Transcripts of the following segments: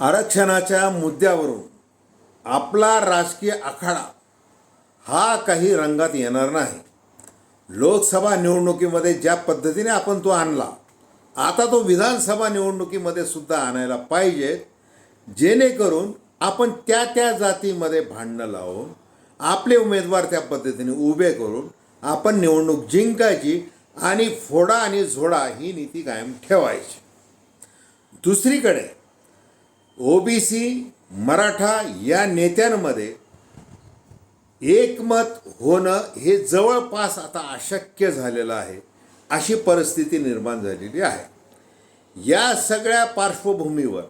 आरक्षणाच्या मुद्द्यावरून आपला राजकीय आखाडा हा काही रंगात येणार नाही. लोकसभा निवडणुकीमध्ये ज्या पद्धतीने आपण तो आणला आता तो विधानसभा निवडणुकीमध्ये सुद्धा आणायला पाहिजेत जेणेकरून आपण त्या त्या जातीमध्ये भांडणं लावून आपले उमेदवार त्या पद्धतीने उभे करून आपण निवडणूक जिंकायची आणि फोडा आणि झोडा ही नीती कायम ठेवायची. दुसरीकडे ओबीसी मराठा या नेत्यांमध्ये एकमत होणं हे जवळपास आता अशक्य झालेलं आहे अशी परिस्थिती निर्माण झालेली आहे. या सगळ्या पार्श्वभूमीवर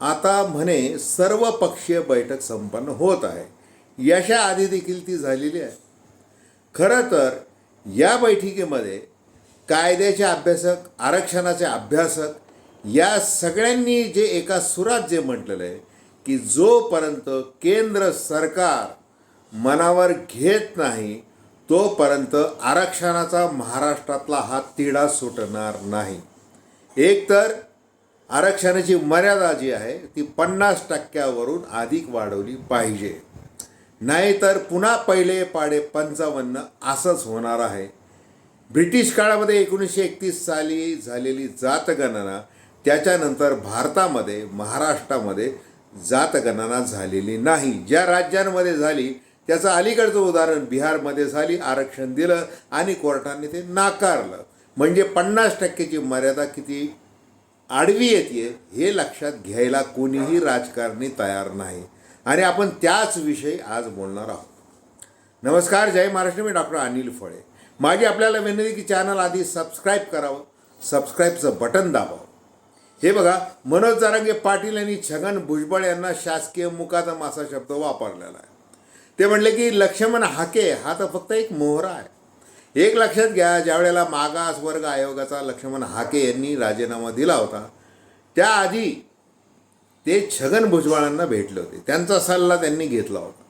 आता म्हणे सर्व पक्षीय बैठक संपन्न होत आहे. याच्या आधी देखील ती झालेली आहे. खरं तर या बैठकीमध्ये कायद्याचे अभ्यासक आरक्षणाचे अभ्यासक या सगळ्यांनी जे एका सुरात जे म्हटलेलं आहे की जोपर्यंत केंद्र सरकार मनावर घेत नाही तोपर्यंत आरक्षणाचा महाराष्ट्रातला हा तिढा सुटणार नाही. एकतर आरक्षणाची मर्यादा जी आहे ती पन्नास टक्क्यावरून अधिक वाढवली पाहिजे. नाहीतर पुन्हा पहिले पाडे पंचावन्न असंच होणार आहे. ब्रिटिश काळामध्ये एकोणीसशे एकतीस साली झालेली जातगणना त्याच्यानंतर भारतामध्ये महाराष्ट्रामध्ये जातगणना झालेली नाही. ज्या राज्यांमध्ये झाली त्याचं अलीकडचं उदाहरण बिहारमध्ये झाली आरक्षण दिलं आणि कोर्टाने ते नाकारलं. म्हणजे पन्नास टक्क्याची मर्यादा किती आडवी येते हे लक्षात घ्यायला कोणीही राजकारणी तयार नाही. आणि आपण त्याच विषयी आज बोलणार आहोत. नमस्कार जय महाराष्ट्र. मी डॉक्टर अनिल फळे. माझी आपल्याला विनंती की चॅनल आधी सबस्क्राईब करावं. सबस्क्राईबचं बटन दाबावं. हे बघा मनोज जारंगे पाटील यांनी छगन भुजबळ यांना शासकीय मुकादम असा शब्द वापरलेला आहे. ते म्हणले की लक्ष्मण हाके हा तर फक्त एक मोहरा आहे. एक लक्षात घ्या ज्यावेळेला मागास वर्ग आयोगाचा लक्ष्मण हाके यांनी राजीनामा दिला होता त्याआधी ते छगन भुजबळांना भेटले होते. त्यांचा सल्ला त्यांनी घेतला होता.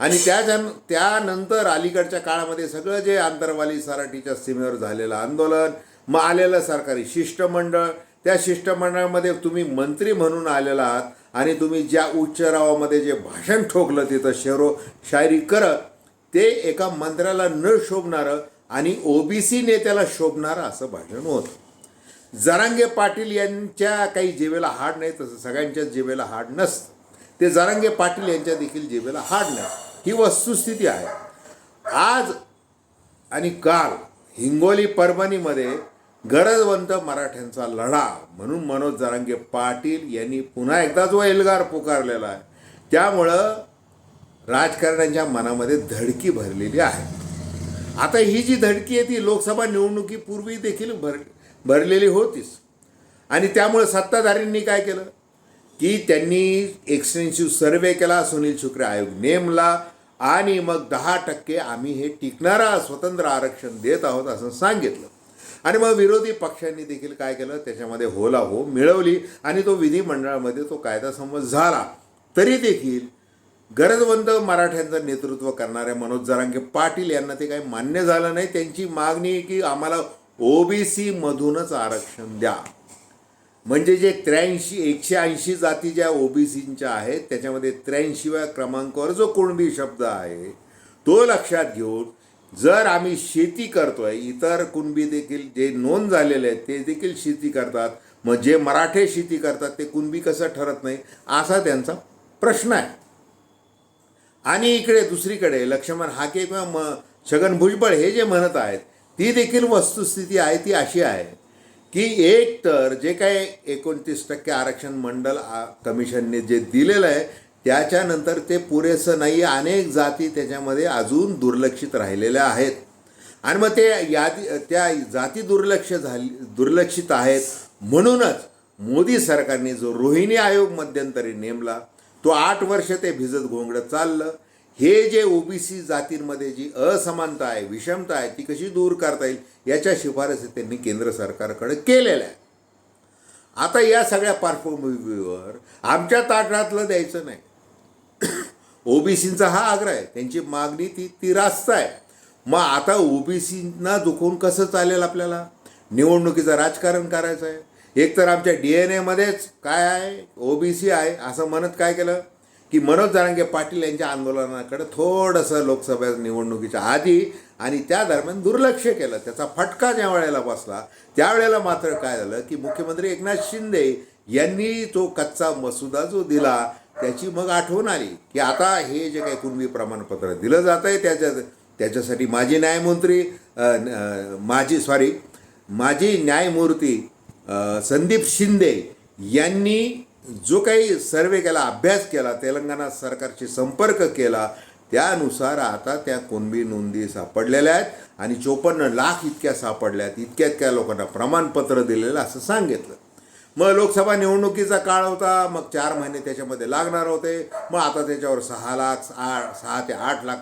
आणि त्याच्या त्यानंतर अलीकडच्या काळामध्ये सगळं जे आंतरवाली सराठीच्या सीमेवर झालेलं आंदोलन मग आलेलं सरकारी शिष्टमंडळ त्या शिष्टमंडळामध्ये तुम्ही मंत्री म्हणून आलेला आहात आणि तुम्ही ज्या उच्चरावामध्ये जे भाषण ठोकलं तिथं शेरो शायरी करत ते एका मंत्र्याला न शोभणारं आणि ओबीसी नेत्याला शोभणारं असं भाषण होतं. जरांगे पाटील यांच्या काही जिभेला हाड नाही तसं सगळ्यांच्याच जिभेला हाड नसतं. ते जरांगे पाटील यांच्या देखील जिभेला हाड नाही. ही वस्तुस्थिती आहे. आज आणि काल हिंगोली परभणीमध्ये गरजवंत मराठ्यांचा लढा म्हणून मनोज जरांगे पाटील यांनी पुन्हा एकदा जो एल्गार पुकारलेला आहे. त्यामुळं राजकारण्यांच्या मनामध्ये धडकी भरलेली आहे. आता ही जी धडकी आहे ती लोकसभा निवडणुकीपूर्वी देखील भर भरलेली होतीच. आणि त्यामुळे सत्ताधारींनी काय केलं? की त्यांनी एक्सटेन्सिव्ह सर्वे केला सुनील शुक्रे आयोग नेमला आणि मग दहा टक्के आम्ही हे टिकणारा स्वतंत्र आरक्षण देत आहोत असं सांगितलं. आणि मग विरोधी पक्षांनी देखील काय केलं? त्याच्यामध्ये होला हो मिळवली आणि तो विधिमंडळामध्ये तो कायदा संमत झाला. तरी देखील गरजवंत मराठ्यांचं नेतृत्व करणाऱ्या मनोज जरांगे पाटील यांना ते काही मान्य झालं नाही. त्यांची मागणी आहे की आम्हाला ओबीसी मधूनच आरक्षण द्या. म्हणजे जे त्र्याऐंशी एकशे ऐंशी जाती ज्या ओबीसींच्या आहेत त्याच्यामध्ये त्र्याऐंशीव्या क्रमांकावर जो कुणबी शब्द आहे तो लक्षात घेऊन जर आम्ही शेती करतोय इतर कुणबी देखील जे नोंद झालेले आहेत ते देखील शेती करतात. मग जे मराठे शेती करतात ते कुणबी कसं ठरत नाही असा त्यांचा प्रश्न आहे. आणि इकडे दुसरीकडे लक्ष्मण हाके किंवा म छगन भुजबळ हे जे म्हणत आहेत ती देखील वस्तुस्थिती आहे ती अशी आहे की एक तर जे काही एकोणतीस टक्के आरक्षण मंडल कमिशनने जे दिलेलं आहे त्याच्यानंतर ते पुरेसं नाही अनेक जाती त्याच्यामध्ये अजून दुर्लक्षित राहिलेल्या आहेत. आणि मग ते यादी त्या जाती दुर्लक्ष झाली दुर्लक्षित आहेत. म्हणूनच मोदी सरकारने जो रोहिणी आयोग मध्यंतरी नेमला तो आठ वर्ष ते भिजत घोंगडं चाललं. हे जे ओबीसी जातींमध्ये जी असमानता आहे विषमता आहे ती कशी दूर करता येईल याच्या शिफारसी त्यांनी केंद्र सरकारकडे केलेल्या आहे आता या सगळ्या पार्श्वभूमीवर आमच्या ताटातलं द्यायचं नाही. ओबीसींचा हा आग्रह आहे. त्यांची मागणी ती ती रास्त आहे. मग आता ओबीसींना दुखवून कसं चालेल आपल्याला? निवडणुकीचं राजकारण करायचं आहे. एक तर आमच्या डी एन एमध्येच काय आहे? ओबीसी आहे असं म्हणत काय केलं? की मनोज जारांगे पाटील यांच्या आंदोलनाकडे थोडंसं लोकसभा निवडणुकीच्या आधी आणि त्या दरम्यान दुर्लक्ष केलं. त्याचा फटका ज्या वेळेला बसला त्यावेळेला मात्र काय झालं की मुख्यमंत्री एकनाथ शिंदे यांनी तो कच्चा मसुदा जो दिला त्याची मग आठवण आली की आता हे जे काही कुणबी प्रमाणपत्र दिलं जात आहे त्याच्या त्याच्यासाठी माजी न्यायमंत्री न- माजी सॉरी माजी न्यायमूर्ती संदीप शिंदे यांनी जो काही सर्वे केला अभ्यास केला तेलंगणा सरकारशी संपर्क केला त्यानुसार आता त्या कुणबी नोंदी सापडलेल्या आहेत आणि चोपन्न लाख इतक्या सापडल्या आहेत इतक्या इतक्या लोकांना प्रमाणपत्र दिलेलं असं सांगितलं. मग लोकसभा निवडणुकीचा काळ होता मग चार महिने त्याच्यामध्ये लागणार होते. मग आता त्याच्यावर सहा लाख आठ सहा ते आठ लाख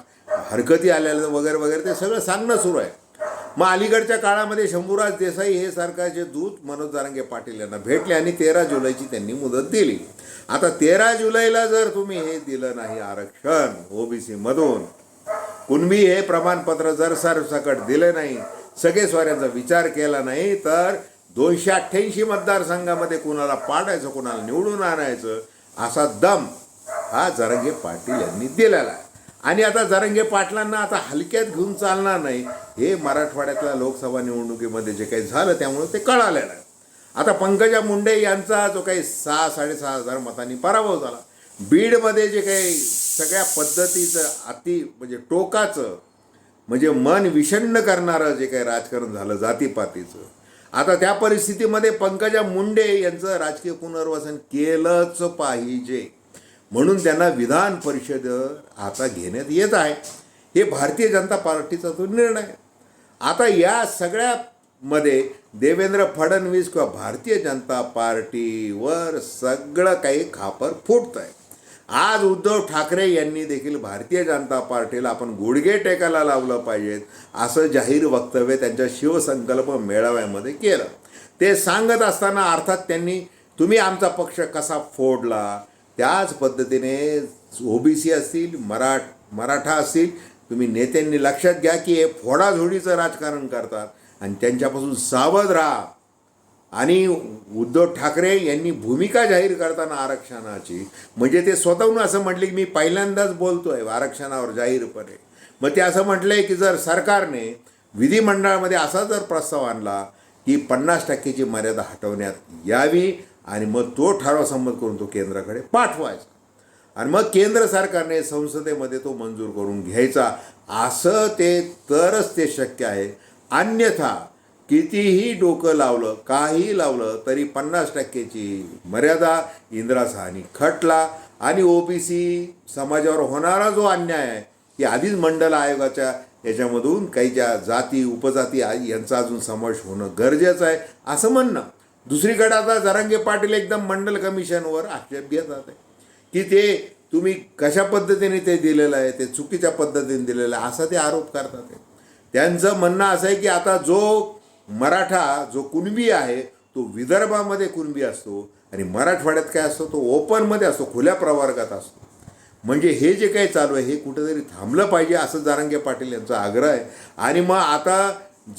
हरकती आलेल्या वगैरे वगैरे. ते सगळं सांगणं सुरू आहे. मग अलीकडच्या काळामध्ये शंभूराज देसाई हे सरकारचे दूत मनोज दारंगे पाटील यांना भेटले आणि तेरा जुलैची त्यांनी मुदत दिली. आता तेरा जुलैला जर तुम्ही हे दिलं नाही आरक्षण ओबीसी मधून कुणबी हे प्रमाणपत्र जर सरसकट दिले नाही सगळे स्वाऱ्यांचा विचार केला नाही तर दोनशे अठ्ठ्याऐंशी मतदारसंघामध्ये कुणाला पाडायचं कुणाला निवडून आणायचं असा दम हा जरंगे पाटील यांनी दिलेला आहे. आणि आता जरंगे पाटलांना आता हलक्यात घेऊन चालणार नाही. हे मराठवाड्यातल्या लोकसभा निवडणुकीमध्ये जे काही झालं त्यामुळे ते कळालेलं आहे. आता पंकजा मुंडे यांचा जो काही सहा साडेसहा हजार मतांनी पराभव झाला. बीडमध्ये जे काही सगळ्या पद्धतीचं अति म्हणजे टोकाचं म्हणजे मन विषण्ण करणारं जे काही राजकारण झालं जातीपातीचं आता त्या परिस्थितीमध्ये पंकजा मुंडे यांचं राजकीय पुनर्वसन केलंच पाहिजे. म्हणून त्यांना विधान परिषद आता घेण्यात येत आहे. हे भारतीय जनता पार्टीचा तो निर्णय. आहे. आता या सगळ्यामध्ये देवेंद्र फडणवीस किंवा भारतीय जनता पार्टीवर सगळं काही खापर फुटत आहे आज उद्धव ठाकरे यांनी देखील भारतीय जनता पार्टीला आपण गुडघे टेकायला लावलं पाहिजेत असं जाहीर वक्तव्य त्यांच्या शिवसंकल्प मेळाव्यामध्ये केलं. ते सांगत असताना अर्थात त्यांनी तुम्ही आमचा पक्ष कसा फोडला? त्याच पद्धतीने ओबीसी असतील मराठ मराठा असतील तुम्ही नेत्यांनी लक्षात घ्या की हे फोडाझोडीचं राजकारण करतात आणि त्यांच्यापासून सावध राहा. आणि उद्धव ठाकरे यांनी भूमिका जाहीर करताना आरक्षणाची म्हणजे ते स्वतःहून असं म्हटले की मी पहिल्यांदाच बोलतोय आरक्षणावर जाहीरपणे. मग ते असं म्हटलंय की जर सरकारने विधिमंडळामध्ये असा जर प्रस्ताव आणला की पन्नास टक्केची मर्यादा हटवण्यात यावी आणि मग तो ठराव संमत करून तो केंद्राकडे पाठवायचा. आणि मग केंद्र सरकारने संसदेमध्ये तो मंजूर करून घ्यायचा. असं ते तरच ते शक्य आहे. अन्यथा कितीही डोकं लावलं काही लावलं तरी पन्नास टक्केची मर्यादा इंद्रासाहानी खटला आणि ओबीसी समाजावर होणारा जो अन्याय आहे की आधीच मंडल आयोगाच्या याच्यामधून काही ज्या जाती उपजाती यांचा अजून समावेश होणं गरजेचं आहे असं म्हणणं. दुसरीकडे आता जरांगे पाटील एकदम मंडल कमिशनवर आक्षेप घेतात आहे. की ते तुम्ही कशा पद्धतीने ते दिलेलं आहे ते चुकीच्या पद्धतीने दिलेलं आहे असा ते आरोप करतात त्यांचं म्हणणं असं आहे की आता जो मराठा जो कुणबी आहे तो विदर्भामध्ये कुणबी असतो आणि मराठवाड्यात काय असतो तो ओपनमध्ये असतो खुल्या प्रवर्गात असतो. म्हणजे हे जे काही चालू आहे हे कुठेतरी थांबलं पाहिजे असं जारंगे पाटील यांचा आग्रह आहे. आणि मग आता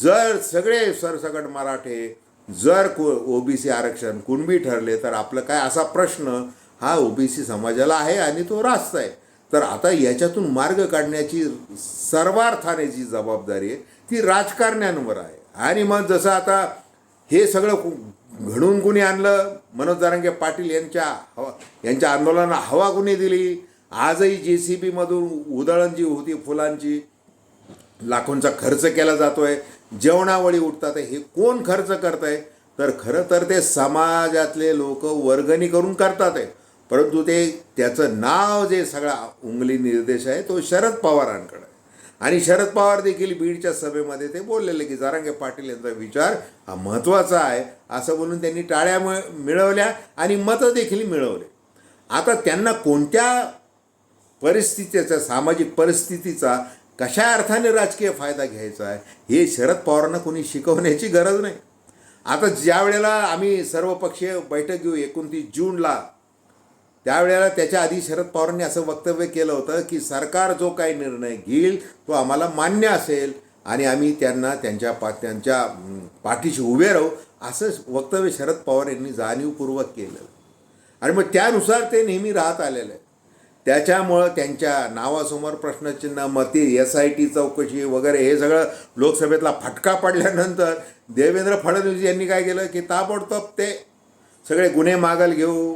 जर सगळे सरसकट मराठे जर को ओबीसी आरक्षण कुणबी ठरले तर आपलं काय असा प्रश्न हा ओबीसी समाजाला आहे आणि तो रास्त आहे. तर आता याच्यातून मार्ग काढण्याची सर्वार्थाने जी जबाबदारी आहे ती राजकारण्यांवर आहे. आणि मग जसं आता हे सगळं घडून कुणी आणलं मनोज दारंगे पाटील यांच्या हवा यांच्या आंदोलनाला हवा कुणी दिली? आजही जे सी बीमधून उधळण जी होती फुलांची लाखोंचा खर्च केला जातोय जेवणावळी उठतात हे कोण खर्च करत आहे तर खरं तर ते समाजातले लोक वर्गणी करून करतात आहे. परंतु ते त्याचं नाव जे सगळा उंगली निर्देश आहे तो शरद पवारांकडे. आणि शरद पवार देखील बीडच्या सभेमध्ये ते बोललेले की जारांगे पाटील यांचा विचार हा महत्त्वाचा आहे असं बोलून त्यांनी टाळ्या मिळवल्या आणि मतं देखील मिळवले. आता त्यांना कोणत्या परिस्थितीचा सामाजिक परिस्थितीचा कशा अर्थाने राजकीय फायदा घ्यायचा आहे हे शरद पवारांना कोणी शिकवण्याची गरज नाही. आता ज्या वेळेला आम्ही सर्वपक्षीय बैठक घेऊ एकोणतीस जूनला त्यावेळेला त्याच्या आधी शरद पवारांनी असं वक्तव्य केलं होतं की सरकार जो काही निर्णय घेईल तो आम्हाला मान्य असेल आणि आम्ही त्यांना त्यांच्या पा त्यांच्या पाठीशी उभे राहू असं वक्तव्य शरद पवार यांनी जाणीवपूर्वक केलं. आणि मग त्यानुसार ते नेहमी राहत आलेलं आहे त्याच्यामुळं त्यांच्या नावासमोर प्रश्नचिन्ह मती एस आय टी चौकशी वगैरे हे सगळं लोकसभेतला फटका पडल्यानंतर देवेंद्र फडणवीस यांनी काय केलं की ताबडतोब ते सगळे गुन्हे मागल घेऊ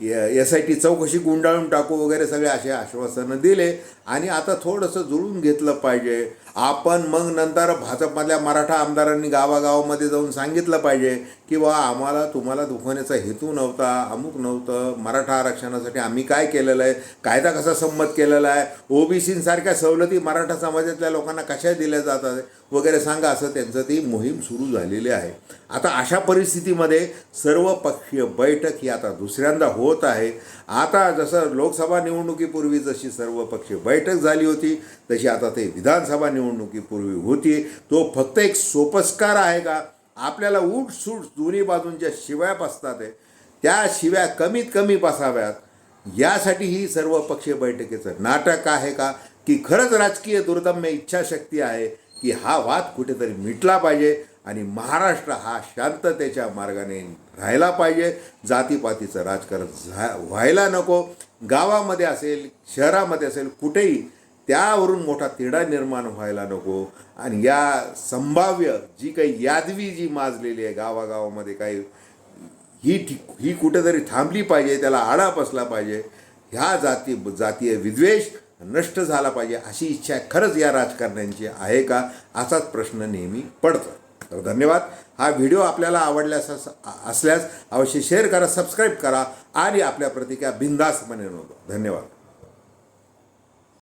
एस आय टी चौकशी गुंडाळून टाकू वगैरे सगळे असे आश्वासनं दिले आणि आता थोडंसं जुळून घेतलं पाहिजे. आपण मग नंतर भाजपमधल्या मराठा आमदारांनी गावागावामध्ये जाऊन सांगितलं पाहिजे की बा आम्हाला तुम्हाला दुखवण्याचा हेतू नव्हता अमुक नव्हतं मराठा आरक्षणासाठी आम्ही काय केलेलं आहे कायदा कसा संमत केलेला आहे ओबीसींसारख्या सवलती मराठा समाजातल्या लोकांना कशा दिल्या जातात वगैरे सांगा असं त्यांचं ती मोहीम सुरू झालेली आहे. आता अशा परिस्थितीमध्ये सर्व पक्षीय बैठक ही आता दुसऱ्यांदा होत आहे. आता जसं लोकसभा निवडणुकीपूर्वी जशी सर्वपक्षीय बैठक झाली होती तशी आता ते विधानसभा निवडणुकीपूर्वी होती. तो फक्त एक सोपस्कार आहे का? आपल्याला उठ सूट दोन्ही बाजूंच्या शिव्या बसतात आहे त्या शिव्या कमीत कमी बसाव्यात यासाठी ही सर्व पक्षीय बैठकीचं नाटक आहे का? की खरंच राजकीय दुर्दम्य इच्छाशक्ती आहे की हा वाद कुठेतरी मिटला पाहिजे आणि महाराष्ट्र हा शांततेच्या मार्गाने राहायला पाहिजे. जातीपातीचं राजकारण झा व्हायला नको. गावामध्ये असेल शहरामध्ये असेल कुठेही त्यावरून मोठा तिढा निर्माण व्हायला नको. आणि या संभाव्य जी काही यादवी जी माजलेली आहे गावागावामध्ये काही ही ठिक ही कुठेतरी थांबली पाहिजे त्याला आळा बसला पाहिजे. ह्या जाती जातीय विद्वेष नष्ट झाला पाहिजे अशी इच्छा खरंच या राजकारण्यांची आहे का असाच प्रश्न नेहमी पडतो. तर धन्यवाद. हा व्हिडिओ आपल्याला आवडल्यास असल्यास अवश्य शेअर करा सबस्क्राईब करा आणि आपल्या प्रतिक्रिया बिंदासपणे नोंदवा. धन्यवाद.